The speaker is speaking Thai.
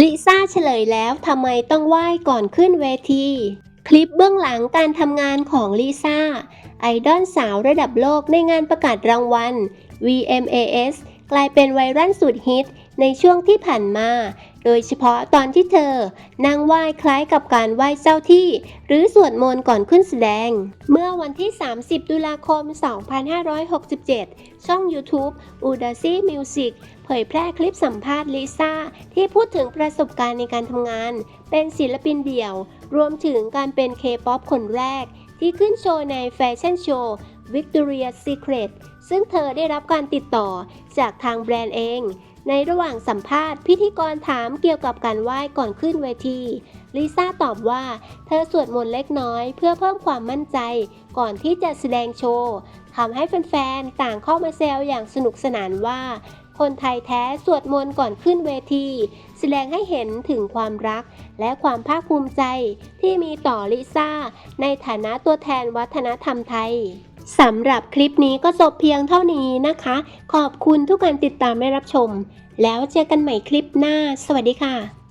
ลิซ่าเฉลยแล้วทำไมต้องไหว้ก่อนขึ้นเวที คลิปเบื้องหลังการทำงานของลิซ่า ไอดอลสาวระดับโลกในงานประกาศรางวัล VMAS กลายเป็นไวรัลสุดฮิตในช่วงที่ผ่านมา โดยเฉพาะตอนที่เธอนั่งไหว้คล้ายกับการไหว้เจ้าที่ หรือสวดมนต์ก่อนขึ้นแสดง เมื่อวันที่ 30 ตุลาคม 2567 ช่อง YouTube u d a c y Music เผยแพร่คลิปสัมภาษณ์ลิซ่า ที่พูดถึงประสบการณ์ในการทำงาน เป็นศิลปินเดี่ยว รวมถึงการเป็น K-POP คนแรก ที่ขึ้นโชว์ในแฟชั่นโชว์ Victoria's Secret ซึ่งเธอได้รับการติดต่อจากทางแบรนด์เอง ในระหว่างสัมภาษณ์พิธีกรถามเกี่ยวกับการไหว้ก่อนขึ้นเวที ลิซ่าตอบว่า เธอสวดมนต์เล็กน้อยเพื่อเพิ่มความมั่นใจ ก่อนที่จะแสดงโชว์ทำให้แฟนๆ ต่างเข้ามาแซวอย่างสนุกสนานว่า คนไทยแท้สวดมนต์ก่อนขึ้นเวที แสดงให้เห็นถึงความรัก และความภาคภูมิใจที่มีต่อลิซ่า ในฐานะตัวแทนวัฒนธรรมไทย สำหรับคลิปนี้ก็จบเพียงเท่านี้นะคะ ขอบคุณทุกการติดตามและรับชม แล้วเจอกันใหม่คลิปหน้า สวัสดีค่ะ